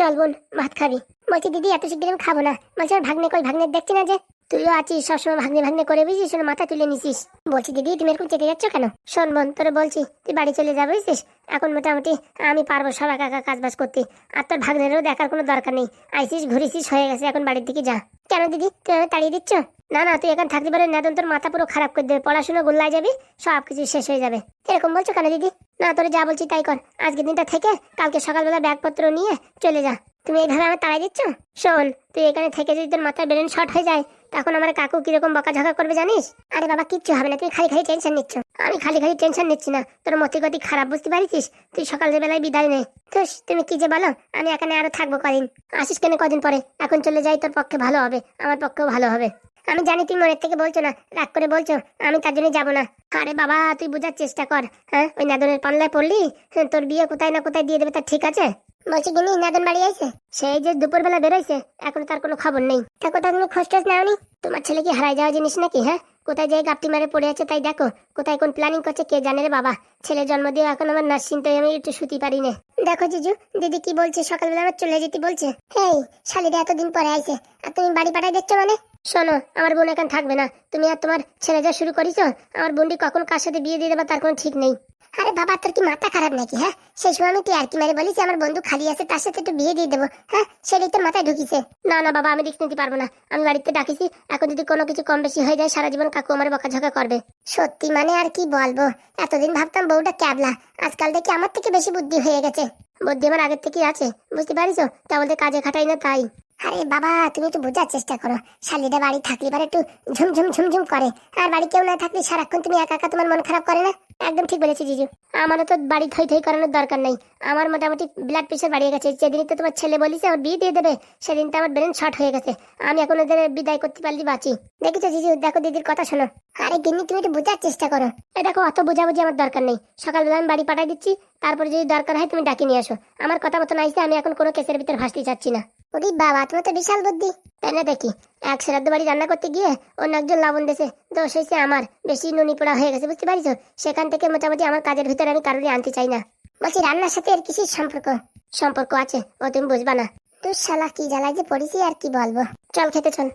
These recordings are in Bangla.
চল বোন ভাত খাবি। বলছি, দিদি, এত শীঘ্র আমি খাব না। বলছি আমার ভাগ্নে কই? ভাগ্নে দেখছি না যে তুইও আছিস, সবসময় ভাগ্নে ভাগ্নে করে বুঝিস শোনো, মাথা তুলে নিছিস। বলছি, দিদি, তুমি এরকম চেতে যাচ্ছ কেন? শোন বোন তোরে বলছি, তুই বাড়ি চলে যা, বুঝছিস? এখন মোটামুটি আমি পারব সব একা একা কাজ বাজ করতে। আর তোর ভাগ্নেরও দেখার কোনো দরকার নেই। আইসিস, ঘুরিসিস, হয়ে গেছে, এখন বাড়ির দিকে যা। কেন দিদি? তুই তাড়িয়ে দিচ্ছ? না না, তুই এখন থাকতে পারে নেদন তোর মাথা পুরো খারাপ করে দেবে, পড়াশোনা গোল্লায় যাবি সব কিছু শেষ হয়ে যাবে। এরকম বলছো কেন দিদি? না, তোরে যা বলছি তাই কর। আজকের দিনটা থেকে কালকে সকালবেলা ব্যাগপত্র নিয়ে চলে যা। তুমি এইভাবে আমার তাড়াই দিচ্ছ? শোন, তুই এখানে থেকে যদি তোর মাথায় ব্রেন শর্ট হয়ে যায়, তখন আমার কাকু কীরকম বকাঝকা করবে জানিস? আরে বাবা, কিচ্ছু হবে না, তুমি খালি খালি টেনশন নিচ্ছ। আমি খালি খালি টেনশন নিচ্ছি না। তোর মতি গতি খারাপ, বুঝতে পারিস তুই সকাল বেলায় বিদায় নে। তুস তুমি কি যে বলো, আমি এখানে আরও থাকব কদিন। আসিস কেন কদিন পরে? এখন চলে যাই, তোর পক্ষে ভালো হবে, আমার পক্ষেও ভালো হবে। আমি জানি তুই মনের থেকে বলছো না রাগ করে বলছো আমি তার জন্য যাব না। আরে বাবা তুই বোঝার চেষ্টা কর হ্যাঁ? ওই নাদনের পাল্লায় পড়লি হ্যাঁ, তোর বিয়ে কোথায় না কোথায় দিয়ে দেবে তার ঠিক আছে? বলছি গিনি নাদন বাড়ি আইছে? সেই যে দুপুরবেলা বেরোইছে এখন তার কোনো খবর নেই। তা কোথাও তুমি খোঁজ টোজ নাওনি? তোমার ছেলে কি হারাই যাওয়া জিনিস নাকি হ্যাঁ? কোথায় যাই গাপটি মারে পড়ে আছে তাই দেখো কোথায় কোন প্ল্যানিং করছে কে জানে রে বাবা। ছেলে জন্ম দিয়ে এখন আমার নার্সিং তো আমি একটু শুতি পারি না। দেখো জিজু দিদি কি বলছে সকালবেলা আমার চলে যেতে বলছে। হেই শালিরা এতদিন পরে আইছে আর তুমি বাড়ি পাঠাই দেখছ মানে? শোনো আমার বোন এখন থাকবে না। তুমি আর তোমার ছেলে যা শুরু করিছো আমার বোনটি কখন কার সাথে বিয়ে দিয়ে দেবা তার কোনো ঠিক নেই। আরে বাবা তোর কি মাথা খারাপ নাকি হ্যাঁ? সেই সময় আমি আর কি মারে বলিস আমার বন্ধু খালি আছে তার সাথে একটু বিয়ে দিয়ে দেবো হ্যাঁ? সেটাই তোর মাথায় ঢুকিছে। না না বাবা আমি রিস্ক নিতে পারব না। আমি বাড়িতে ডাকিছি এখন যদি কোনো কিছু কম বেশি হয়ে যায় সারা জীবন কাকু আমার বকাঝকা করবে। সত্যি মানে আর কি বলব? এতদিন ভাবতাম বউটা ক্যাবলা আজকাল দেখি আমার থেকে বেশি বুদ্ধি হয়ে গেছে। বুদ্ধি আমার আগের থেকেই আছে বুঝতে পারিস তা বলতে কাজে খাটাই না তাই। আরে বাবা, তুমি একটু বোঝার চেষ্টা করো। শালিটা বাড়ি থাকলে পরে একটু ঝুমঝুম ঝুমঝুম করে। আর বাড়ি কেউ না থাকলে সারাক্ষণ তুমি একা একা তোমার মন খারাপ করে না? একদম ঠিক বলেছি, জিজু। আমারও তো বাড়ি থই থই করানোর দরকার নেই। আমার মোটামুটি ব্লাড প্রেশার বাড়িয়ে গেছে। যেদিন তো তোমার ছেলে বলিস আমার বিয়ে দিয়ে দেবে। সেদিন তো আমার ব্রেন শর্ট হয়ে গেছে। আমি এখন ওদের বিদায় করতে পারলি বাঁচি। দেখেছ, জিজু? দেখো দিদির কথা শোনো। আরে গিন্নি, তুমি একটু বোঝার চেষ্টা করো। এ দেখো, অত বোঝাবুঝি আমার দরকার নেই। সকালবেলা আমি বাড়ি পাঠাই দিচ্ছি। তারপরে যদি দরকার হয় তুমি ডাকি নিয়ে আসো। আমার কথা মতো নাইছে আমি এখন কোনো কেসের ভিতর ভাসতে চাচ্ছি না। ওরে বাবা, তোমার তো বিশাল বুদ্ধি। তাই না দেখি, এক শ্রাদ্ধ বাড়ি রান্না করতে গিয়ে অন্য একজন লবণ দেশে দোষ হয়েছে আমার। বেশি নুনি পোড়া হয়ে গেছে, বুঝতে পারিস সেখান থেকে মোটামুটি আমার কাজের ভিতরে আমি কারোরই আনতে চাই না। বলছি, রান্নার সাথে এর কিসের সম্পর্ক? সম্পর্ক আছে, ও তুমি বুঝবা না। তুই শালা কি জ্বালায় যে পড়েছি আর কি বলব? চল খেতে চল।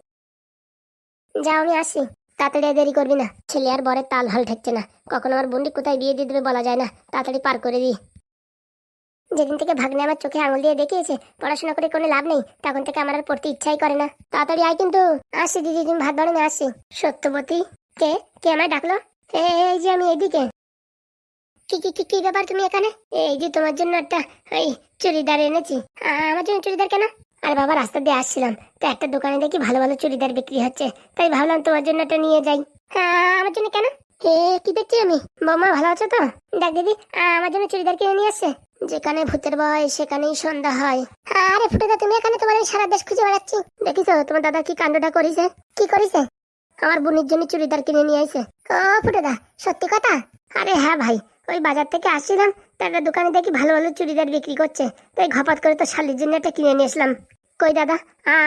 যাও, আমি আসি। তাড়াতাড়ি দেরি করবি না। ছেলে আর বরের তাল হাল ঠেকছে না। কখন আমার বন্ডি কোথায় বিয়ে দিয়ে দেবে বলা যায় না। তাড়াতাড়ি পার করে দিই। যেদিন থেকে ভাগ্নে আমার চোখে আঙুল দিয়ে দেখিয়েছে, পড়াশোনা করে কোনো লাভ নেই, তখন থেকে আমার আর পড়তে ইচ্ছাই করে না। তাড়াতাড়ি আয় কিন্তু। আসি দিদি, তুমি ভাত বাড়ি আসি সত্যবতী কে? কে আমায় ডাকলো? এই যে আমি এইদিকে। কি কি কি ব্যাপার তুমি এখানে? এই যে তোমার জন্য একটা ওই চুড়িদার এনেছি। আমার জন্য চুড়িদার কেন? আরে বাবা, রাস্তা দিয়ে আসছিলাম। তো একটা দোকানে দেখি ভালো ভালো চুড়িদার বিক্রি হচ্ছে। তাই ভাবলাম তোমার জন্য একটা নিয়ে যাই। আমার জন্য কেন? এ, কি দেখছি আমি? বৌমা, ভালো আছো তো? দেখ দিদি আমার জন্য চুড়িদার কিনে নিয়ে আসছে। যেখানে ভূতের ভয়, সেখানেই সন্ধ্যা হয়। আরে ফুটেদা, তুমি এখানে তোমার সারা দেশ খুঁজে বেড়াচ্ছি। দেখিছো, তোমার দাদা কি কাণ্ডটা করেছে? কি করেছে? আমার বোনের জন্য চুড়িদার কিনে নিয়ে আইছে। ও ফুটেদা, সত্যি কথা? আরে হ্যাঁ ভাই, ওই বাজার থেকে আসছিলাম তার দোকানে দেখি ভালো ভালো চুড়িদার বিক্রি করছে। তাই ঘপাত করে তো শালির জন্য একটা কিনে নিয়ে আসলাম। কই দাদা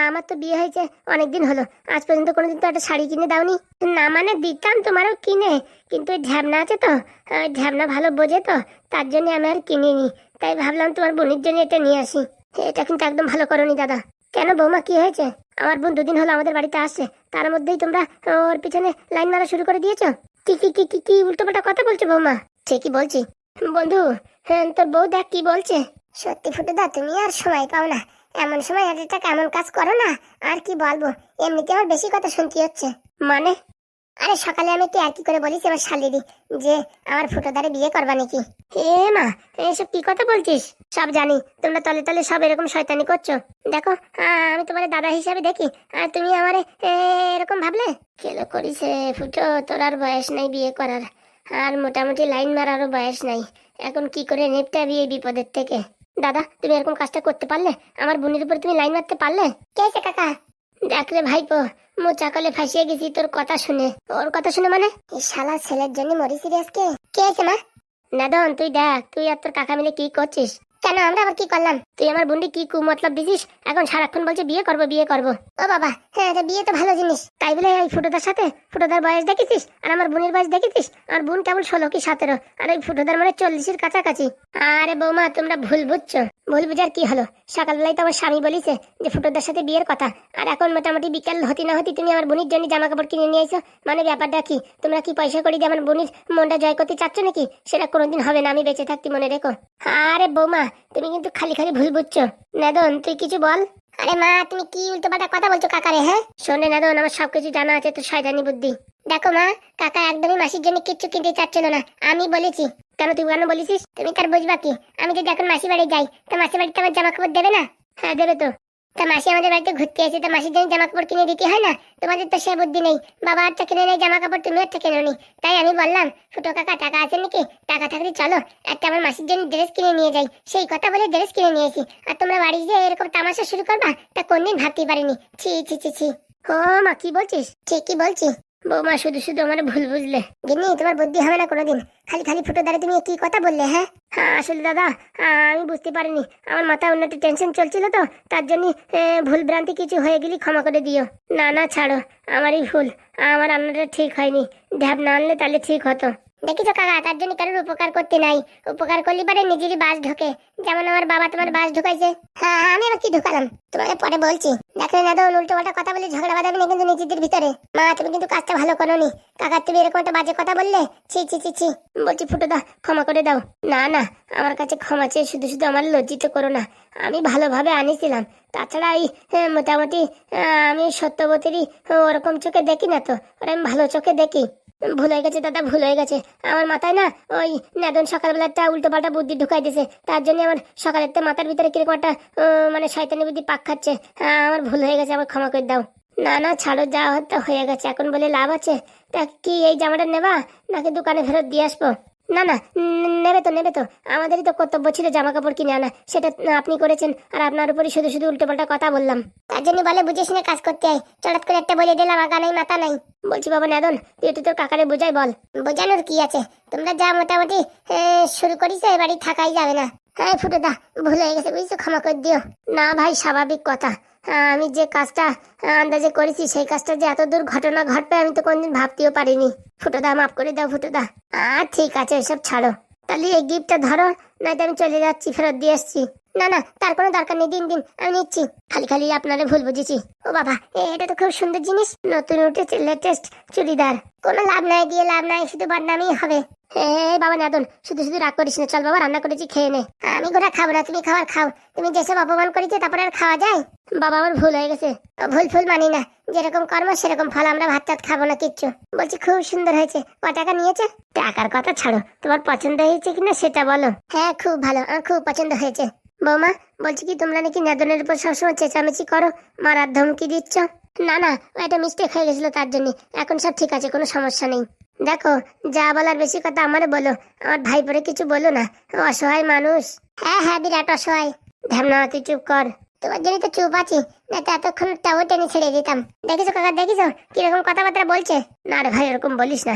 আমার তো বিয়ে হয়েছে, অনেকদিন হলো। আজ পর্যন্ত কোনোদিন তো একটা শাড়ি কিনে দাওনি। না মানে দিতাম, তোমারও কিনে। কিন্তু ওই ঢ্যাবনা আছে তো ওই ঢ্যাবনা ভালো বোঝে তো, তার জন্য আমি আর কিনিনি। তাই ভাবলাম তোমার বোনের জন্য এটা নিয়ে আসি। এটা কিন্তু একদম ভালো করনি দাদা। কেন বৌমা, কি হয়েছে? আমার বোন দুদিন হলো আমাদের বাড়িতে আসছে। তার মধ্যেই তোমরা ওর পিছনে লাইন মারা শুরু করে দিয়েছ? কি কি কি কি কি উল্টোপাল্টা কথা বলছো বৌমা? ঠিকই বলছি। বন্ধু হ্যাঁ তোর বউ দেখ কি বলছে। সত্যি ফুটুদা, তুমি আর সময় পাও না। এমন সময় একটা কেমন কাজ করো না? আর কি বলব? এমনিতে আমার বেশি কথা শুনতে হচ্ছে। মানে? আরে সকালে আমি একটু কি করে বলিস আমার শালিরি যে আমার ফুটো ফুটোদারে বিয়ে করবা নাকি? এ মা এসব কি কথা বলছিস? সব জানি, তোমরা তলে তলে সব এরকম শয়তানি করছ। দেখো আমি তোমার দাদা হিসাবে দেখি, আর তুমি আমারে এরকম ভাবলে? কেলো করিস ফুটো, তোর আর বয়স নাই বিয়ে করার। আর মোটামুটি লাইন মারারও বয়স নাই। এখন কি করে নেপটাবি এই বিপদের থেকে? দাদা, তুমি এরকম কাজটা করতে পারলে? আমার বোনের উপর তুমি লাইন মারতে পারলে? কে আছে কাকা? দেখ রে ভাইপো মো চাকলে ফাঁসিয়ে গেছি তোর কথা শুনে। ওর কথা শুনে মানে? এই শালা ছেলের জন্য মরি সিরিয়াস কে কে আছে মা? নাদন, তুই দেখ, তুই আর তোর কাকা মিলে কি করছিস? কেন, আমরা আবার কি করলাম? তুই আমার বোনটি কি কু মতলব দিছিস? এখন সারাক্ষণ বলছে বিয়ে করব বিয়ে করব। ও বাবা হ্যাঁ এটা বিয়ে তো ভালো জিনিস। তাই বলে এই ফুটোদার সাথে? ফুটোদার বয়স দেখেছিস? আর আমার বোনের বয়স দেখেছিস? আর বোন কেবল ষোলো কি সতেরো? আর ওই ফুটোদার মানে চল্লিশের কাছাকাছি। আরে বৌমা, তোমরা ভুল বুঝছ। ভুল বুঝার কি হলো? সকালবেলায় তো আমার স্বামী বলিছে যে, ফুটোদার সাথে বিয়ের কথা। আর এখন মোটামুটি বিকেল, হতি না হতি তুমি আমার বোনির জন্য জামা কাপড় কিনে নিয়ে এসো মানে ব্যাপারটা কি? তোমরা কি পয়সা করি দিয়ে আমার বোনির মনটা জয় করতে চাচ্ছ নাকি? সেটা কোনোদিন হবে না, আমি বেঁচে থাকতে মনে রেখো। আরে বৌমা, তুমি কিন্তু খালি খালি ভুল বুঝছ। নেদন, তুই কিছু বল। আরে মা তুমি কি উল্টো পাল্টা কথা বলছো কাকারে হ্যাঁ? শোনে না দোন আমার সবকিছু জানা আছে তো শয়তানি বুদ্ধি। দেখো মা কাকা একদমই মাসির জন্য কিচ্ছু কিনতে চাচ্ছিল না। আমি বলেছি। কেন তুই কেন বলেছিস? তুমি তার বুঝবা কি? আমি যদি এখন মাসি বাড়ি যাই তো মাসি বাড়িতে আমার জামা কাপড় দেবে না? হ্যাঁ দেবে তো। তা মাসি আমাদের বাড়িতে ঘুরতে এসে তা মাসির জন্য জামা কাপড় কিনে দিতে হয় না? তোমাদের তো সে বুদ্ধি নেই। বাবা আর কিনে নেই জামা কাপড় তুমি আর কিনে নি তাই আমি বললাম, ফুটো কাকা, টাকা আছে নাকি? টাকা থাকলে চলো। একটা আমার মাসির জন্য ড্রেস কিনে নিয়ে যাই। সেই কথা বলে ড্রেস কিনে নিয়েছি আর তোমরা বাড়ি যে এরকম তামাশা শুরু করবা, তা কোনদিন ভাবতেই পারিনি। ছি ছি ছি ছি। ও মা, কি বলছিস? ঠিকই বলছি। বৌমা, শুধু শুধু আমার ভুল বুঝলে। গিন্নি, তোমার বুদ্ধি হবে না কোনোদিন। খালি খালি ফুটো দ্বারা তুমি কি কথা বললে হ্যাঁ? হ্যাঁ আসলে দাদা আমি বুঝতে পারিনি। আমার মাথায় অন্য একটু টেনশন চলছিল তো, তার জন্য ভুল ভ্রান্তি কিছু হয়ে গেলে ক্ষমা করে দিও। না না, ছাড়ো, আমারই ভুল। আমার রান্নাটা ঠিক হয়নি। ঢ্যাপ না আনলে তাহলে ঠিক হতো। দেখিছো কাকা, তার জন্য কারোর উপকার করতে নাই। উপকার করলে পারে নিজেরই বাস ঢোকে। যেমন আমার বাবা তোমার বাস ঢুকাইছে। হ্যাঁ আমি আবার কি ঢুকালাম? তোমাকে পরে বলছি। দেখলে না দাও উল্টো পাল্টা কথা বলে ঝগড়া বাঁধাবে না কিন্তু নিজেদের ভিতরে। মা, তুমি কিন্তু কাজটা ভালো করো নি কাকা, তুমি এরকম একটা বাজে কথা বললে? ছি ছি ছি ছি। বলছি, ফুটো দা, ক্ষমা করে দাও। না না, আমার কাছে ক্ষমা চেয়ে শুধু শুধু আমার লজ্জিত করো না। আমি ভালোভাবে আনিছিলাম। তাছাড়া এই মোটামুটি আমি সত্যবতীরই ওরকম চোখে দেখি না তো। ওরা আমি ভালো চোখে দেখি। ভুল হয়ে গেছে দাদা ভুল হয়ে গেছে। আমার মাথায় না ওই নাদন সকালবেলাটা উল্টো পাল্টা বুদ্ধি ঢুকাই দিয়েছে। তার জন্য আমার সকালের তো মাথার ভিতরে কীরকম একটা মানে শয়তানি বুদ্ধি পাক খাচ্ছে। আহ, আমার ভুল হয়ে গেছে আমার ক্ষমা করে দাও। না না ছাড়ো যা হয়তো হয়ে গেছে এখন বলে লাভ আছে। তা কি এই জামাটা নেবা? নাকি দোকানে ফেরত দিয়ে আসব? না না নেবে তো নেবে তো। আমাদেরই তো কর্তব্য ছিল জামা কাপড় কিনে আনা। সেটা আপনি করেছেন আর আপনার উপরই শুধু শুধু উল্টো পাল্টা কথা বললাম। তার জন্য বলে বুঝে শুনে কাজ করতে হয় চটাৎ করে একটা বলে দিলাম আগা নাই মাথা নাই। বলছি বাবা নেদন তুই একটু তোর কাকারে বোঝাই বল। বোঝানোর কি আছে? তোমরা যা মোটামুটি শুরু করিস এ বাড়ি থাকাই যাবে না। হ্যাঁ ফুটে দা ভুল হয়ে গেছে বুঝছ? ক্ষমা করে দিও। না ভাই স্বাভাবিক কথা। আমি যে কাজটা আন্দাজে করেছি, সেই কাজটা যে এত দূর ঘটনা ঘটবে আমি তো কোনদিন ভাবতেও পারিনি। ফুটোদা, মাফ করে দাও ফুটোদা। আর ঠিক আছে, এসব ছাড়ো। তাহলে এই গিফটটা ধরো নয়তো আমি চলে যাচ্ছি, ফেরত দিয়ে আসছি না না, তার কোনো দরকার নেই, দিন দিন, আমি নিচ্ছি। খালি খালি আপনারে ভুল বুঝেছি। ও বাবা এটা তো খুব সুন্দর জিনিস। নতুন উঠেছে লেটেস্ট চুড়িদার। কোনো লাভ নাই, দিয়ে লাভ নাই, শুধু বদনামই হবে। হে বাবা নাদন, শুধু শুধু রাগ করিস না, চল বাবা, রান্না করেছি, খেয়ে নে। আমি গোটা খাব না, তুমি খাবার খাও। তুমি যেসব অপমান করেছ, তারপরে আর খাওয়া যায়? বাবা, আমার ভুল হয়ে গেছে। ভুল ফুল মানি না। যেরকম কর্ম, সেরকম ফল আমরা ভাত টাত খাব না, কিচ্ছু। বলছি খুব সুন্দর হয়েছে। ক টাকা নিয়েছে? টাকার কথা ছাড়ো। তোমার পছন্দ হয়েছে কিনা, সেটা বলো। হ্যাঁ খুব ভালো। আমার খুব পছন্দ হয়েছে। বৌমা, বলছি কি তোমরা নাকি নেদনের উপর সবসময় চেঁচামেচি করো? মারার ধমকি দিচ্ছ? না না, ও একটা মিস্টেক হয়ে গেছিল তার জন্য। এখন সব ঠিক আছে, কোনো সমস্যা নেই। দেখো, যা বলার বেশি কথা আমারে বলো। আমার ভাই পরে কিছু বলো না। অসহায় মানুষ। হ্যাঁ হ্যাঁ বিরাট অসহায়। ধ্যামনা তুই চুপ কর। তোমার জন্য তো চুপ আছি। না তো এতক্ষণ টাও টেনে ছেড়ে দিতাম। দেখিছো কাকা, দেখিছো? কীরকম কথাবার্তা বলছে? না রে ভাই এরকম বলিস না।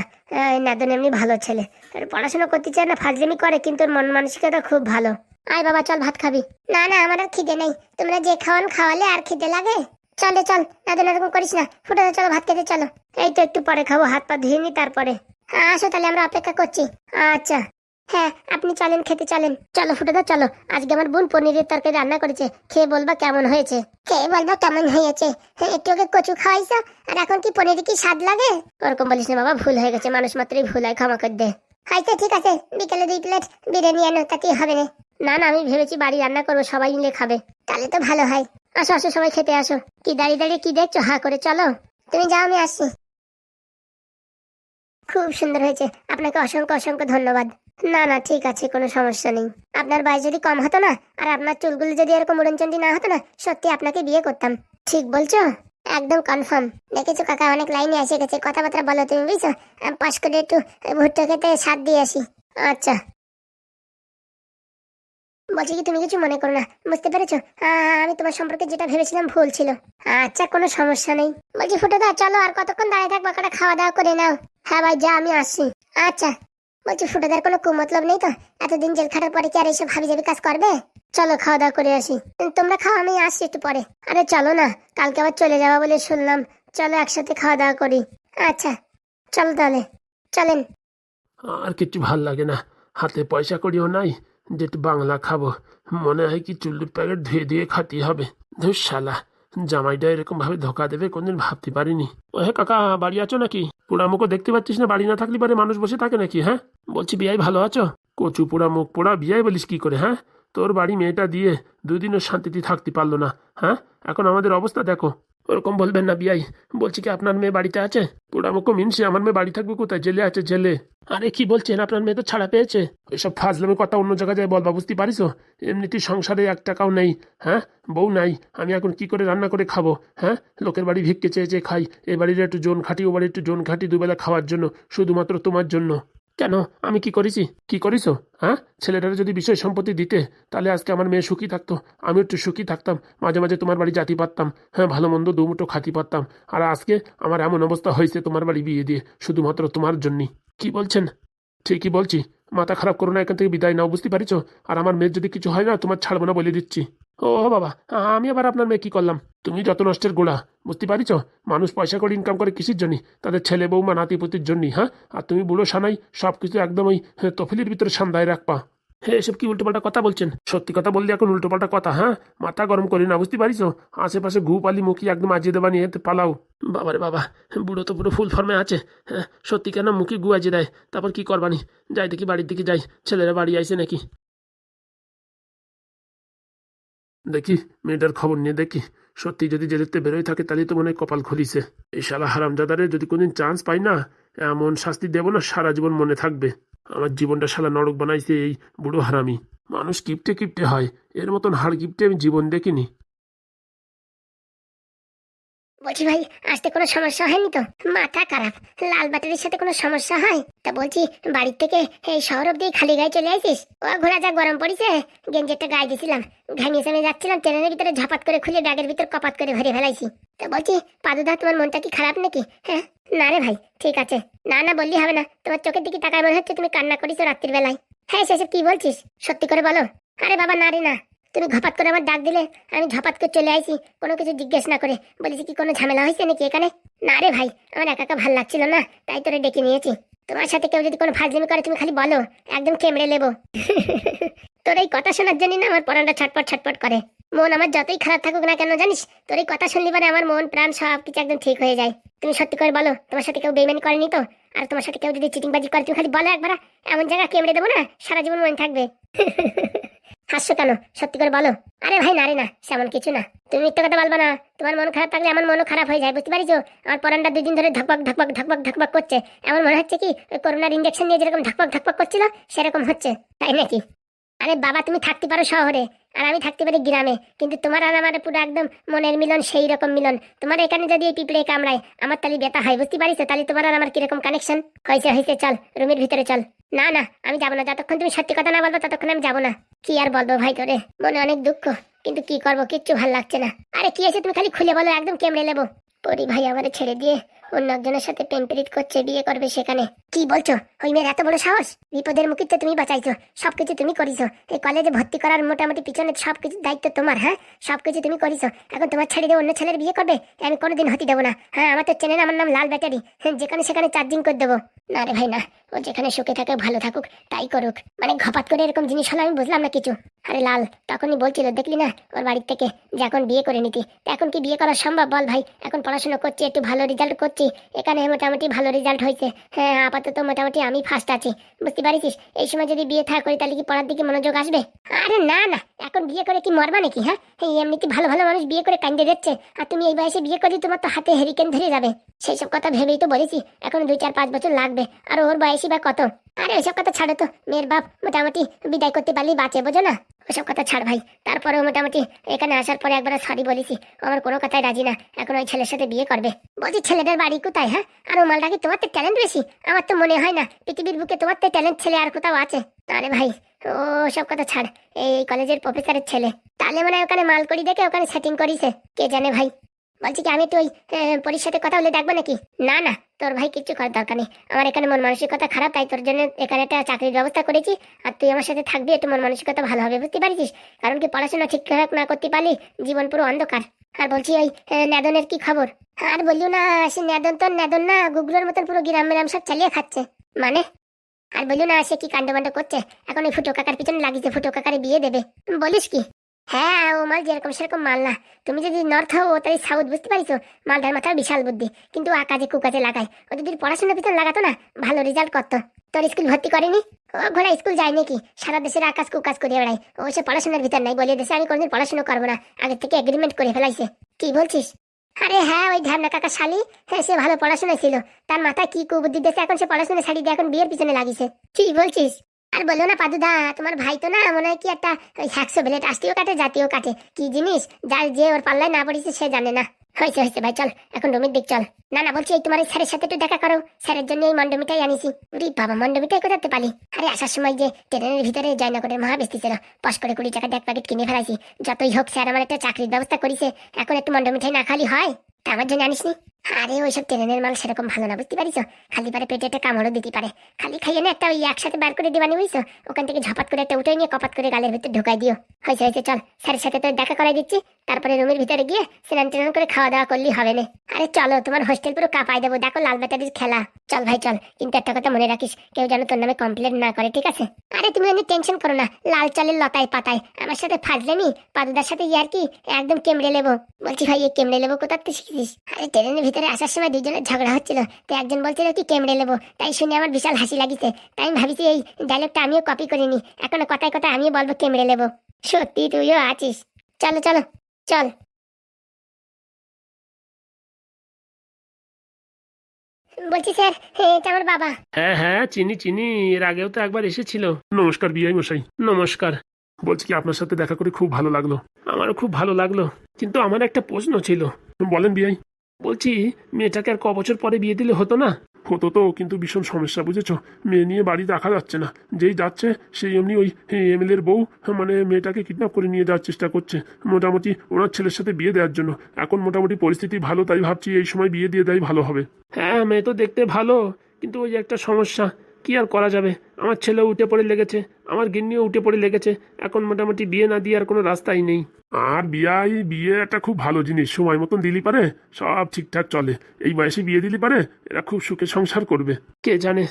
নাদন এমনি ভালো ছেলে। তোর পড়াশোনা করতে চায় না, ফাজলিমি করে, কিন্তু মন মানসিকতা খুব ভালো। আয় বাবা, চল ভাত খাবি। না না, আমার আর খিদে নেই। তোমরা যে খাওয়ান, খাওয়ালে আর খিদে লাগে? চল রে চল। নাদন এরকম করিস না। ফুটে চলো ভাত খেতে চলো। এই তো একটু পরে খাব হাত পা ধুয়ে নি তারপরে। হ্যাঁ আসো তাহলে আমরা অপেক্ষা করছি। আচ্ছা। হ্যাঁ আপনি চলেন খেতে চলেন। চলো ফুটেদা চলো। আজকে আমার বোন পনিরের তরকারি রান্না করেছে। খেয়ে বলবা কেমন হয়েছে। খেয়ে বলবা কেমন হয়েছে। হ্যাঁ, একটু ওকে কচু খাওয়াইছো আর এখন কি পনিরে কি স্বাদ লাগে? ওরকম বলিস না বাবা ভুল হয়ে গেছে। মানুষ মাত্রই ভুল হয় ক্ষমা করে দে। আচ্ছা ঠিক আছে বিকেলে দুই প্লেট বিরিয়ানি আনো তাতেই হবে না না আমি ভেবেছি বাড়ি রান্না করব সবাই মিলে খাবে। তাহলে তো ভালো হয়। আসো আসো, সবাই খেতে আসো। কি দাঁড়িয়ে দাঁড়িয়ে কি দেখছ? হা করে চলো। তুমি যাও, আমি আসছি। খুব সুন্দর হয়েছে। আপনাকে অসংখ্য অসংখ্য ধন্যবাদ। না না, ঠিক আছে, কোনো সমস্যা নেই। আপনার বয়স যদি কম হতো না, আর আপনার চুলগুলো যদি এরকম উড়নচন্ডি না হতো না, সত্যি আপনাকে বিয়ে করতাম। ঠিক বলছো? একদম কনফার্ম দেখেছ কাকা, অনেক লাইনে এসে গেছে। কথাবার্তা বলো তুমি, বুঝছ? পাশ করে একটু ভুট্টো খেতে স্বাদ দিয়ে আসি। আচ্ছা। বলছি কি, তুমি কিছু মনে করো না। বুঝতে পেরেছ? আমি তোমার সম্পর্কে যেটা ভেবেছিলাম ভুল ছিল। আচ্ছা কোনো সমস্যা নেই। বলছি, ফুটো দা, চলো আর কতক্ষণ দাঁড়িয়ে থাকব? কটা খাওয়া দাওয়া করে নাও। হ্যাঁ ভাই, যা, আমি আসছি। আচ্ছা। বলছি ফুটোদার কোনো কুমতলব নেই তো? এতদিন জেল খাটার পরে কি আর এইসব হাবি যাবি কাজ করবে? চলো, খাওয়া দাওয়া করে আসি। তোমরা খাও, আমি আসছি একটু পরে। আরে চলো না, কালকে আবার চলে যাওয়া বলে শুনলাম। চলো, একসাথে খাওয়া দাওয়া করি। আচ্ছা চলো তাহলে। চলেন। আর কিছু ভালো লাগে না। হাতে পয়সা করিও নাই যে বাংলা খাব। মনে হয় কি চুল্লির প্যাকেট ধুয়ে ধুয়ে খাতি হবে। ধুর শালা, জামাইটা এরকম ভাবে ধোকা দেবে কোনদিন ভাবতে পারিনি। ও হ্যাঁ কাকা, বাড়ি আছো নাকি? পোড়ামুখো দেখতে পাচ্ছিস না, বাড়ি না থাকলে পারে মানুষ বসে থাকে নাকি হ্যাঁ? বলছি, বিয়াই ভালো আছো? কচু পোড়া মুখ পোড়া, বিয়াই বলিস কি করে হ্যাঁ? তোর বাড়ি মেয়েটা দিয়ে দুদিনও শান্তিতে থাকতে পারল না হ্যাঁ? এখন আমাদের অবস্থা দেখো। ওরকম বলবেন না বিয়াই। বলছি কি, আপনার মেয়ে বাড়িতে আছে? পোড়ামুখো মিনসে আমার মেয়ে বাড়ি থাকবে কোথায়? জেলে আছে, জেলে। আরে কি বলছেন, আপনার মেয়ে তো ছাড়া পেয়েছে। ওইসব ফাজলামের কথা অন্য জায়গায় যায় বলবা, বুঝতে পারিস এমনিতেই সংসারে এক টাকাও নেই হ্যাঁ? বউ নাই, আমি এখন কি করে রান্না করে খাব হ্যাঁ? লোকের বাড়ি ভিক্ষে চেয়ে চেয়ে খাই, এ বাড়ির একটু জোন খাটি, ও বাড়ির একটু জোন খাটি দুবেলা খাওয়ার জন্য, শুধুমাত্র তোমার জন্য। কেন? আমি কি করেছি? কি করিস হ্যাঁ? ছেলেটার যদি বিষয় সম্পত্তি দিতে, তাহলে আজকে আমার মেয়ে সুখী থাকতো। আমি একটু সুখী থাকতাম। মাঝে মাঝে তোমার বাড়ি জাতি পারতাম। হ্যাঁ ভালো মন্দ দুমুটো খাতি পারতাম। আর আজকে আমার এমন অবস্থা হয়েছে তোমার বাড়ি বিয়ে দিয়ে, শুধুমাত্র তোমার জন্যই। কি বলছেন? ঠিকই বলছি। মাথা খারাপ করো না, এখান থেকে বিদায় নাও, বুঝতে পারিছো? আর আমার মেয়ের যদি কিছু হয় না, তোমার ছাড়বো না বলে দিচ্ছি। ও বাবা আমি আবার আপনার মেয়ে কি করলাম? তুমি যত নষ্টের গোড়া বুঝতে পারিছো? মানুষ পয়সা করে ইনকাম করে কিসের জন্য? তাদের ছেলে বৌমা নাতিপুতির জন্যই হ্যাঁ? আর তুমি বুড়ো সানাই সব কিছু একদম ওই হ্যাঁ, তফিলির ভিতরে সান্দায় রাখবা। হ্যাঁ এসব কি উল্টোপাল্টা কথা বলছেন? সত্যি কথা বললে এখন উল্টোপাল্টা কথা হ্যাঁ? মাথা গরম করি না বুঝতে পারিস আশেপাশে ঘু পালি মুখি একদম আজিয়ে দেবা নিয়ে পালাও। বাবারে বাবা বুড়ো তো পুরো ফুল ফর্মে আছে হ্যাঁ? সত্যি কেন মুখে গু আজিয়ে দেয়? তারপর কি করবানি? যাই দেখি বাড়ির দিকে যাই ছেলেরা বাড়ি আইছে নাকি? দেখি, মেয়েটার খবর নিয়ে দেখি। সত্যি যদি জেলেতে বেরোয় থাকে, তাহলে তো মনে কপাল খুলিছে এই শালা হারামজাদারে, যদি কোনদিন চান্স পাই না, এমন শাস্তি দেব না, সারা জীবন মনে থাকবে। আমার জীবনটা শালা নরক বানাইছে এই বুড়ো হারামি। মানুষ কিপটে কিপটে হয়। এর মতন হাড় কিপটে আমি জীবন দেখিনি। বলছি ভাই আসতে কোনো সমস্যা হয়নি তো? মাথা খারাপ। লাল ব্যাটারির সাথে কোনো সমস্যা হয়? তা বলছি, বাড়ির থেকে এই শহর অব্দি খালি গায়ে চলে আসিস? ও ঘোরা যা গরম পড়েছে, গেঞ্জিটা গায়ে দিয়েছিলাম ঘামিয়ে সামনে যাচ্ছিলাম, ট্রেনের ভিতরে ঝাপাত করে খুলে ব্যাগের ভিতর কপাত করে ভরে ফেলাইছি। তা বলছি, পাদুদা, তোমার মনটা কি খারাপ নাকি? হ্যাঁ? না রে ভাই, ঠিক আছে। না না বললি হবে না। তোমার চোখের দিকে তাকায় মনে হচ্ছে তুমি কান্না করিছো রাত্রির বেলায় হ্যাঁ সেসব কি বলছিস? সত্যি করে বলো। আরে বাবা, না রে, না। তুমি ঘপাত করে আমার ডাক দিলে, আমি ঝপাত করে চলে আইছি, কোনো কিছু জিজ্ঞেস না করে। বলেছি কি কোনো ঝামেলা হয়েছে নাকি এখানে? না রে ভাই, আমার একা একা ভালো লাগছিল না, তাই তোরে ডেকে নিয়েছি। তোমার সাথে কেউ যদি কোনো ফাজলিমি করে, তুমি খালি বলো, একদম কেমড়ে নেব তোর এই কথা শোনার জন্য না আমার পরানটা ছটপট ছটপট করে। মন আমার যতই খারাপ থাকুক না কেন জানিস, তোর এই কথা শুনলি পারে আমার মন, প্রাণ সব কিছু একদম ঠিক হয়ে যায়। তুমি সত্যি করে বলো, তোমার সাথে কেউ বেইমানি করেনি তো? আর তোমার সাথে কেউ যদি চিটিংবাজি করে, তুমি খালি বলো একবার, এমন জায়গা কেমড়ে দেবো না? সারা জীবন মনে থাকবে। হাসছো কেন? সত্যি করে বলো। আরে ভাই, না রে, না, সেমন কিছু না। তুমি মিথ্যে কথা বলবা না। তোমার মন খারাপ থাকলে আমার মনও খারাপ হয়ে যায়, বুঝতে পারিছো? আমার পরানটা দুদিন ধরে ধকপক ধকপক ধকপক ধকপক করছে। এমন মনে হচ্ছে কি করোনার ইঞ্জেকশন নিয়ে যেরকম ধকপক ধকপক করছিল, সেরকম হচ্ছে। তাই নাকি? আরে বাবা, তুমি থাকতে পারো শহরে। আর আমি থাকতে পারি গ্রামে, কিন্তু তোমার আর আমার পুরো একদম মনের মিলন সেই রকম মিলন। তোমার এখানে যদি এই পিঁপড়ে কামড়ায়, আমার তালি ব্যথা হয়, বুঝতে পারিস তাহলে তোমার আর আমার কীরকম কানেকশন হয়েছে হয়েছে, চল, রুমের ভিতরে চল। না না, আমি যাব না। যতক্ষণ তুমি সত্যি কথা না বলব, ততক্ষণ আমি যাব না। কি আর বলব ভাই তোরে? মনে অনেক দুঃখ, কিন্তু কি করব? কিচ্ছু ভালো লাগছে না। আরে কি আছে তুমি খালি খুলে বলো, একদম কেমড়ে নেব। পরি ভাই আমারে ছেড়ে দিয়ে অন্য একজনের সাথে করছে বিয়ে করবে সেখানে। কি বলছো? ওই মেয়ের এত বড় সাহস? বিপদের তুমি বাঁচাইছো সবকিছু তুমি করিছো। এই কলেজে ভর্তি করার মোটামুটি সবকিছু দায়িত্ব তোমার হ্যাঁ? সবকিছু তুমি করিছো। এখন তোমার ছেড়ে দিয়ে অন্য ছেলের বিয়ে করবে? আমি কোনোদিন হতে দেবো না। হ্যাঁ আমার তো আমার নাম লাল ব্যাটারি। হ্যাঁ, যেখানে সেখানে চার্জিং করে দেবো। না রে ভাই না। ও যেখানে সুখে থাকে ভালো থাকুক তাই করুক। মানে ঘপাত করে এরকম জিনিস হলো আমি বুঝলাম না কিছু। আরে লাল তখনই বলছিল দেখলি না? ওর বাড়ির থেকে যে এখন বিয়ে করে নিতি। এখন কি বিয়ে করা সম্ভব বল ভাই? এখন পড়াশোনা করছি একটু ভালো রেজাল্ট করছি। এখানে মোটামুটি ভালো রেজাল্ট হয়েছে। হ্যাঁ আপাতত মোটামুটি আমি ফার্স্ট আছি। বুঝতে পারিস এই সময় যদি বিয়ে থা করি, তাহলে কি পড়ার দিকে মনোযোগ আসবে? আরে না না, এখন বিয়ে করে কি মরবা নাকি হ্যাঁ? এই এমনিতে ভালো ভালো মানুষ বিয়ে করে কান্দে দিচ্ছে আর তুমি এই বয়সে বিয়ে করলে তোমার তো হাতে হেরিকেন ধরে যাবে। সেই সব কথা ভেবেই তো বলেছি, এখন দুই চার পাঁচ বছর লাগবে, আর ওর বয়সই বা কত? আরে ওইসব কথা ছাড়ো তো, মেয়ের বাপ মোটামুটি বিদায় করতে পারলেই বাঁচে, বোঝো না? ওসব কথা ছাড় ভাই। তারপরেও মোটামুটি এখানে আসার পরে একবার সরি বলেছি। আমার কোনো কথায় রাজি না। এখন ওই ছেলের সাথে বিয়ে করবে। বলছি ছেলেটার বাড়ি কোথায় হ্যাঁ? আর ও মালটা কি তোমার তো ট্যালেন্ট বেশি। আমার তো মনে হয় না পৃথিবীর বুকে তোমার তো ট্যালেন্ট ছেলে আর কোথাও আছে। আরে ভাই ও সব কথা ছাড়। এই কলেজের প্রফেসরের ছেলে। তাহলে মানে ওখানে মাল করি দেখে ওখানে সেটিং করিছে। কে জানে ভাই? বলছি কি আমি তো ওই পরির সাথে কথা বলে দেখব নাকি? না না তোর ভাই কিচ্ছু করার দরকার নেই। আমার এখানে মন মানসিকতা খারাপ তাই তোর জন্য এখানে একটা চাকরির ব্যবস্থা করেছি। আর তুই আমার সাথে থাকবি একটু মন মানসিকতা ভালো হবে বুঝতে পারছিস? কারণ কি পড়াশোনা ঠিকঠাক না করতে পারলি জীবন পুরো অন্ধকার। আর বলছি ওই আহ, নেদনের কি খবর? আর বললিও না সে নেদন তো নেদন না গুগলোর মতন পুরো গ্রাম গ্রাম সব চালিয়ে খাচ্ছে। মানে? আর বলল না সে কি কাণ্ড করছে? এখন ওই ফুটো কাকার পিছনে লাগিয়েছে ফুটো কাকারে বিয়ে দেবে। বলিস কি? হ্যাঁ ও যেরকম সেরকম মাল না। তুমি যদি নর্থ হও তাই সাউথ বুঝতে পারিছো? মালটার মাথার বিশাল বুদ্ধি। কিন্তু ও কাজে কুকাজে লাগায়। ও যদি পড়াশোনার ভিতর লাগাতো না, ভালো রেজাল্ট করতো। তোর স্কুল ভর্তি করেনি? ও ঘোড়া, স্কুল যায় নাকি? সারা দেশের আকাশ কুকাজ করে বেড়ায়। ও সে পড়াশোনার ভিতর নাই বলে দেশে আমি কোনদিন পড়াশোনা করব না। আগে থেকে এগ্রিমেন্ট করে ফেলাইছে। কি বলছিস? আরে হ্যাঁ ওই ঢ্যামনা কাকা শালি। হ্যাঁ সে ভালো পড়াশোনা ছিল। তার মাথায় কি কুবুদ্ধি দিয়েছে, এখন সে পড়াশোনা ছাড়ি দিয়ে এখন বিয়ের পিছনে লাগিছে। কি বলছিস? আর বলো না পাদুদা, তোমার ভাই তো না মনে হয় কি একটা ওই হ্যাকশো ব্লেড আসতেও কাটে জাতীয় কাটে। কি জিনিস? যার যে ওর পাল্লায় না পড়েছে, সে জানে না। হয়েছে হয়েছে, ভাই, চল, এখন রুমির দিক চল। না না, বলছি এই তোমার এই স্যারের সাথে একটু দেখা করো। স্যারের জন্য এই মন্ডমিটাই আনিছি। উরি বাবা মন্ডমিটাই কোথাতে পালি? আরে, আসার সময় যে ট্রেনের ভিতরে জয়নগরের মহা বেস্তি ছিল, পশ করে কুড়ি টাকা এক প্যাকেট কিনে ফেলাইছি। যতই হোক, স্যার আমার একটা চাকরির ব্যবস্থা করেছে। এখন একটু মন্ডমিঠাই না খালি হয়? তা আমার জন্য আনিসনি। আরে, ওইসব ট্রেনের মাল সেরকম ভালো না, বুঝতে পারিস? খালি পারে পেটে একটা কামড়ও দিতে পারে। খালি খাইয়ে না একটা ওই একসাথে বার করে দিবানি বুঝছ? ওখান থেকে ঝপাত করে একটা উঠে নিয়ে কপাত করে গালের ভিতরে ঢোকাই দিও। হয়েছে হয়েছে, চল। স্যারের সাথে তো দেখা করাই দিচ্ছি। তারপরে রুমের ভিতরে গিয়ে স্নান টান করে খাওয়া দাওয়া করলেই হবে না। আরে, চলো, তোমার হোস্টেল পুরো কাঁপাই দেবো। দেখো লাল ব্যাটারির খেলা। চল ভাই, চল। কিন্তু একটা কথা মনে রাখিস, কেউ যেন তোর নামে কমপ্লেন না করে, ঠিক আছে? আরে, তুমি এমনি টেনশন করো না। লাল চালের লতায় পাতায়। আমার সাথে ফাজলেনি পাদুদার সাথে ইয়ার কি একদম কেমড়ে নেব বলছি ভাই, এই কেমড়ে নেব কোথার থেকে শিখেছিস? আরে, ট্রেনের ভিতরে আসার সময় দুজনের ঝগড়া হচ্ছিল। তো একজন বলছিল কি, কেমড়ে নেব তাই শুনে আমার বিশাল হাসি লাগিছে। তাই আমি ভাবিছি, এই ডায়লগটা আমিও কপি করে নি এখনও কথায় কথায় আমিও বলব কেমড়ে নেব সত্যি তুইও আছিস? চলো চলো, চল। বলছি, স্যার এটা আমার বাবা। হ্যাঁ হ্যাঁ চিনি চিনি, এর আগেও তো একবার এসেছিল। নমস্কার, বিআই মশাই। নমস্কার। বলছি কি, আপনার সাথে দেখা করে খুব ভালো লাগল। আমারও খুব ভালো লাগল। কিন্তু আমার একটা প্রশ্ন ছিল। বলেন বিআই। বলছি মেয়েটাকে আর ক বছর পরে বিয়ে দিলে হতো না? হতো তো কিন্তু ভীষণ সমস্যা বুঝেছ? মেয়ে নিয়ে বাড়ি রাখা যাচ্ছে না। যেই যাচ্ছে সেই এমনি ওই এমএলএর বউ মানে মেয়েটাকে কিডন্যাপ করে নিয়ে যাওয়ার চেষ্টা করছে। মোটামুটি ওনার ছেলের সাথে বিয়ে দেওয়ার জন্য। এখন মোটামুটি পরিস্থিতি ভালো তাই ভাবছি এই সময় বিয়ে দিয়ে দেয় ভালো হবে। হ্যাঁ মেয়ে তো দেখতে ভালো কিন্তু ওই একটা সমস্যা। কি আর করা যাবে? আমার ছেলেও উঠে পড়ে লেগেছে আমার গিন্নিও উঠে পড়ে লেগেছে। এখন মোটামুটি বিয়ে না দিয়ে আর কোনো রাস্তাই নেই। আর বিয়াই বিয়ে একটা খুব ভালো জিনিস। সময় মতন দিলি পারে সব ঠিকঠাক চলে। এই বয়সে বিয়ে দিলি পারে এরা খুব সুখে সংসার করবে। কে জানে?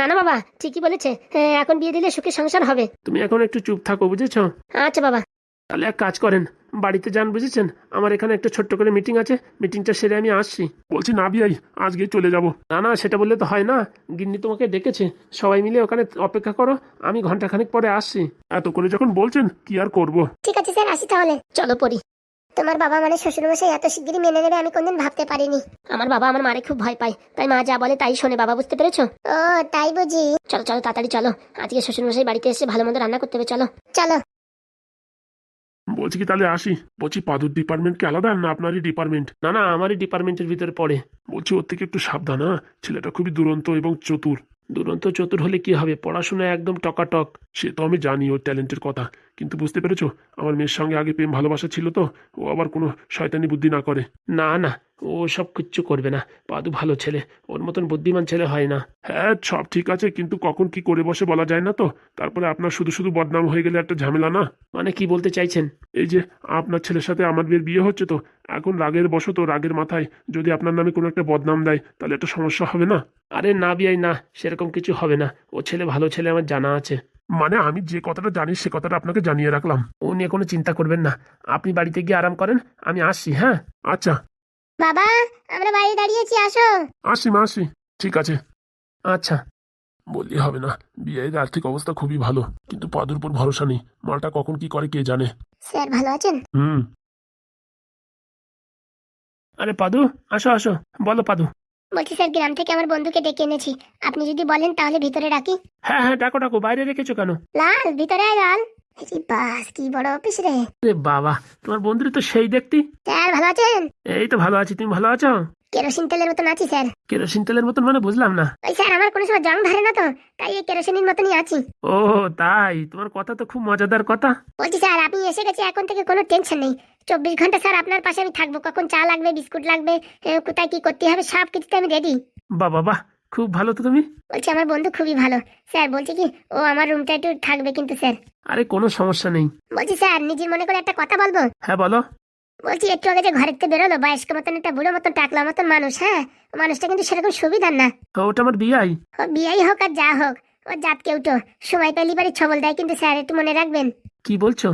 না না বাবা ঠিকই বলেছে। হ্যাঁ, এখন বিয়ে দিলে সুখে সংসার হবে। তুমি এখন একটু চুপ থাকো বুঝেছ? আচ্ছা বাবা। তাহলে এক কাজ করেন বাড়িতে যান বুঝেছেন? আমার এখানে একটা ছোট্ট করে মিটিং আছে মিটিংটা সেরে আমি আসছি। বলছি না বিয়াই আজকে চলে যাব। না না সেটা বললে তো হয় না। গিন্নি তোমাকে ডেকেছে। সবাই মিলে ওখানে অপেক্ষা করো আমি ঘন্টাখানেক পরে আসছি। এত করে যখন বলছেন কি আর করব? ঠিক আছে স্যার আসি তাহলে। চলো পড়ি। তোমার বাবা মানে শ্বশুরমশাই এত শিগগিরই মেনে নেবে আমি কোনদিন ভাবতে পারিনি। আমার বাবা আমার মারে খুব ভয় পায় তাই মা যা বলে তাই শোনে বাবা বুঝতে পেরেছ? ও তাই বুঝি। চলো চলো তাড়াতাড়ি চলো। আজকে শ্বশুরমশাই বাড়িতে এসে ভালো মন্দ রান্না করতে হবে চলো। চলো। বলছি কি তাহলে আসি? বলছি পাদুর ডিপার্টমেন্ট কি আলাদা না আপনারই ডিপার্টমেন্ট না না আমারই ডিপার্টমেন্টের ভিতরে পড়ে। বলছি ওর থেকে একটু সাবধান হ্যাঁ? ছেলেটা খুবই দুরন্ত এবং চতুর। দুরন্ত চতুর হলে কি হবে? পড়াশোনা একদম টকাটক। সে তো আমি জানি ওর ট্যালেন্টের কথা কিন্তু বুঝতে পেরেছ আমার মেয়ের সঙ্গে আগে প্রেম ভালোবাসা ছিল তো ও আবার কোনো শয়তানি বুদ্ধি না করে। না না ও সব কিচ্ছু করবে না পাদু ভালো ছেলে ওর মতন বুদ্ধিমান ছেলে হয় না। হ্যাঁ সব ঠিক আছে কিন্তু কখন কি করে বসে বলা যায় না তো? তারপরে আপনার শুধু শুধু বদনাম হয়ে গেলে একটা ঝামেলা না? মানে কি বলতে চাইছেন? এই যে আপনার ছেলের সাথে আমার বিয়ের বিয়ে হচ্ছে তো এখন রাগের বশত রাগের মাথায় যদি আপনার নামে কোনো একটা বদনাম দেয় তাহলে একটা সমস্যা হবে না? আরে না বিয়াই না সেরকম কিছু হবে না ও ছেলে ভালো ছেলে আমার জানা আছে। মানে আমি যে কথাটা জানি সে কথাটা আপনাকে জানিয়ে রাখলাম। ও নিয়ে কোনো চিন্তা করবেন না। আপনি বাড়িতে গিয়ে আরাম করেন আমি আসছি হ্যাঁ? আচ্ছা। বাবা আমরা বাইরে দাঁড়িয়েছি আসো। আসি মা আসি। ঠিক আছে। আচ্ছা। বললি হবে না। বিয়ের আর্থিক অবস্থা খুবই ভালো কিন্তু পাদুর উপর ভরসা নেই। মালটা কখন কি করে কে জানে? স্যার ভালো আছেন? হুম। আরে পাদু আসো আসো। বলো পাদু। বলছি স্যার গ্রাম থেকে আমার বন্ধুকে ডেকে এনেছি। আপনি যদি বলেন তাহলে ভিতরে রাখি। হ্যাঁ হ্যাঁ ডাকো ডাকো বাইরে রেখেছো কেন? লাল ভিতরে আয় লাল। এই বাস কি বড় অফিস রে। রে বাবা তোমার বন্ধুর তো সেই দেখতি। স্যার ভালো আছেন? এই তো ভালো আছি তুমি ভালো আছো? কেরোসিন তেলের মতন আছি স্যার। কেরোসিন তেলের মতন মানে বুঝলাম না। ওই স্যার আমার কোনো সময় জং ধরে না তো তাই এই কেরোসিনের মতনই আছি। ও তাই তোমার কথা তো খুব মজাদার কথা। বলছি স্যার আপনি এসে গেছে এখন থেকে কোনো টেনশন নেই। চব্বিশ ঘণ্টা স্যার আপনার পাশে আমি থাকব। কখন চা লাগবে বিস্কুট লাগবে কোথায় কি করতে হবে সব কিছুতে আমি রেডি বাহ বাবা খুব ভালো তো তুমি। বলছি আমার বন্ধু খুবই ভালো। স্যার বলছি কি ও আমার রুমটা একটু থাকবে কিন্তু স্যার। আরে কোনো সমস্যা নেই। বলছি স্যার নিজের মনে করে একটা কথা বলব? হ্যাঁ বলো। বলছি একটু আগে যে ঘরের থেকে বেরোলো বয়স্ক মতন একটা বুড়ো মতন টাকলা মতন মানুষ হ্যাঁ? মানুষটা কিন্তু সেরকম সুবিধার না। ওটা আমার বিয়াই ও বিয়াই হোক আর যা হোক ও জাত কেউ তো। সময় পেলি বাড়ি ছবল দেয় কিন্তু স্যার একটু মনে রাখবেন। কি বলছো?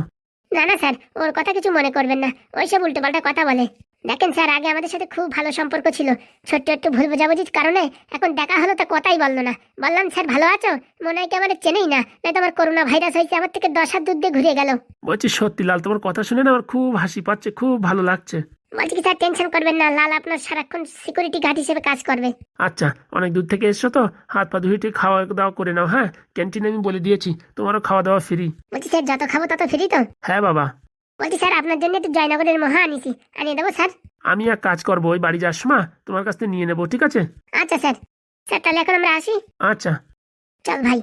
না না, স্যার, ওর কথা কিছু মনে করবেন না। ওইসব উল্টো পাল্টা কথা বলে। দেখেন, স্যার, আগে আমাদের সাথে খুব ভালো সম্পর্ক ছিল। ছোট্ট একটু ভুল বোঝাবুঝির কারণে এখন দেখা হলো তা কথাই বলল না। বললাম, স্যার, ভালো আছো? মনে হয় কি আমার চেনেই না। নয় আমার করোনা ভাইরাস হয়েছে, আমার থেকে দশ হাত দূর দিয়ে ঘুরে গেল। বলছি, সত্যি, লাল, তোমার কথা শুনে না আমার খুব হাসি পাচ্ছে, খুব ভালো লাগছে। বলছি কি স্যার টেনশন করবেন না লাল আপনার সারাক্ষণ সিকিউরিটি গার্ড হিসেবে কাজ করবে। আচ্ছা অনেক দূর থেকে এসছো তো? হাত পা ধুয়ে খাওয়া দাওয়া করে নাও হ্যাঁ? ক্যান্টিনে আমি বলে দিয়েছি তোমারও খাওয়া দাওয়া ফ্রি বলছি স্যার যত খাব তত ফ্রি তো? হ্যাঁ বাবা। বলছি স্যার আপনার জন্য একটু জয়নগরের মহা আনিছি। আনিয়ে দেবো স্যার? আমি এক কাজ করব ওই বাড়ি যাওয়ার সময় তোমার কাছ থেকে নিয়ে নেব ঠিক আছে? আচ্ছা স্যার। স্যার তাহলে এখন আমরা আসি? আচ্ছা। চল ভাই।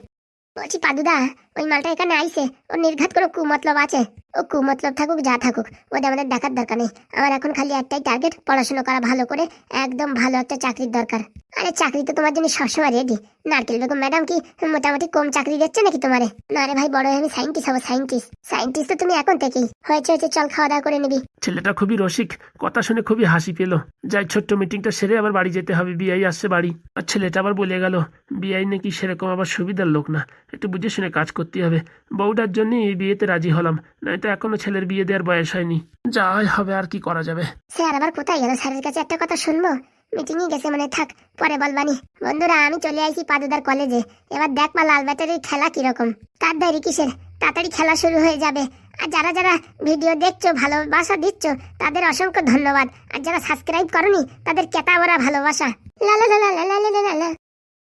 বলছি পাদুদা ওই মালটা এখানে আইছে। ওর নির্ঘাত কোনো কুমতলব আছে। ও কুমতলব থাকুক, যা থাকুক, ওদের আমাদের দেখার দরকার নেই। আমার এখন খালি একটাই টার্গেট পড়াশোনা করা ভালো করে, একদম ভালো একটা চাকরির দরকার। আরে চাকরি তো তোমার জন্য সবসময় রেডি নারকেল বেগম ম্যাডাম কি মোটামুটি কম চাকরি দিচ্ছে নাকি তোমারে? না রে ভাই, বড় আমি সাইন্টিস্ট হব সাইন্টিস্ট সাইন্টিস্ট তো তুমি এখন থেকেই। হয়েছে হয়েছে, চল খাওয়া দাওয়া করে নিবি। ছেলেটা খুবই রসিক, কথা শুনে খুবই হাসি পেল। যাই, ছোট্ট মিটিংটা সেরে আবার বাড়ি যেতে হবে বিআই আসছে বাড়ি। আর ছেলেটা আবার বলে গেল বিআই নাকি সেরকম আবার সুবিধার লোক না। একটু বুঝে শুনে কাজ করতে হবে। বউটার জন্য এই বিয়েতে রাজি হলাম নয়তো এখনও ছেলের বিয়ে দেওয়ার বয়স হয়নি যাই হবে আর কি করা যাবে স্যার আবার কোথায় গেল স্যারের কাছে একটা কথা শুনব মিটিংয়ে গেছে মানে থাক পরে বলবানি বন্ধুরা আমি চলে আইছি পাদুদার কলেজে এবার দেখ মা লাল ব্যাটারির খেলা কীরকম তার দেরি কিসের তাড়াতাড়ি খেলা শুরু হয়ে যাবে আর যারা যারা ভিডিও দেখছ ভালোবাসা দিচ্ছ তাদের অসংখ্য ধন্যবাদ আর যারা সাবস্ক্রাইব করনি তাদের কেতা ভরা ভালোবাসা লা লা লা লা লা লা লা লা।